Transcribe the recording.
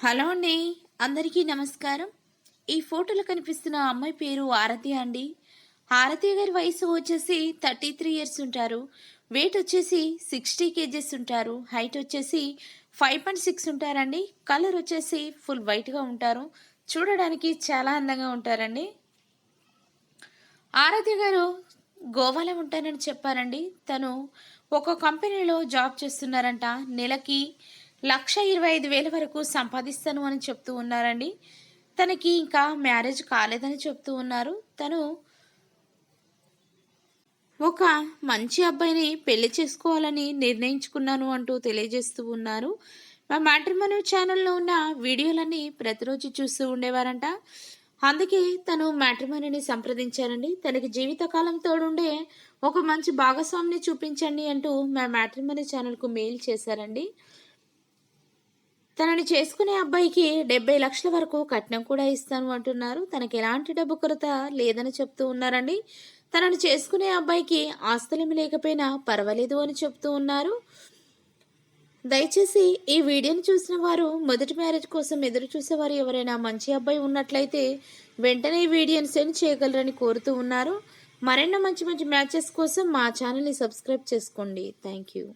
Hello అండి. అందరికీ నమస్కారం. ఈ ఫోటోలో కనిపిస్తున్న అమ్మాయి పేరు ఆరతి అండి. ఆరతి గారి వయసు వచ్చేసి థర్టీ త్రీ ఇయర్స్ ఉంటారు. వెయిట్ వచ్చేసి సిక్స్టీ కేజెస్ ఉంటారు. హైట్ వచ్చేసి ఫైవ్ పాయింట్ సిక్స్ ఉంటారండి. కలర్ వచ్చేసి ఫుల్ వైట్గా ఉంటారు. చూడడానికి చాలా అందంగా ఉంటారండి. ఆరతి గారు గోవాలో ఉంటానని చెప్పారండి. తను ఒక కంపెనీలో జాబ్ చేస్తున్నారంట. నెలకి లక్ష ఇరవై ఐదు వేల వరకు సంపాదిస్తాను అని చెప్తూ ఉన్నారండి. తనకి ఇంకా మ్యారేజ్ కాలేదని చెప్తూ ఉన్నారు. తను ఒక మంచి అబ్బాయిని పెళ్ళి చేసుకోవాలని నిర్ణయించుకున్నాను అంటూ తెలియజేస్తూ ఉన్నారు. మా మ్యాట్రిమను ఛానల్లో ఉన్న వీడియోలన్నీ ప్రతిరోజు చూస్తూ ఉండేవారంట. అందుకే తను మ్యాట్రిమోనీని సంప్రదించారండి. తనకి జీవితకాలం తోడుండే ఒక మంచి భాగస్వామిని చూపించండి అంటూ మా మ్యాట్రిమని ఛానల్కు మెయిల్ చేశారండి. తనని చేసుకునే అబ్బాయికి డెబ్బై లక్షల వరకు కట్నం కూడా ఇస్తాను అంటున్నారు. తనకి ఎలాంటి డబ్బు కొరత లేదని చెప్తూ ఉన్నారండి. తనను చేసుకునే అబ్బాయికి ఆస్తులేమి లేకపోయినా పర్వాలేదు అని చెప్తూ ఉన్నారు. దయచేసి ఈ వీడియోని చూసిన వారు మొదటి మ్యారేజ్ కోసం ఎదురు చూసేవారు ఎవరైనా మంచి అబ్బాయి ఉన్నట్లయితే వెంటనే ఈ వీడియోని సెండ్ చేయగలరని కోరుతూ ఉన్నారు. మరెన్నో మంచి మంచి మ్యాచెస్ కోసం మా ఛానల్ని సబ్స్క్రైబ్ చేసుకోండి. Thank you.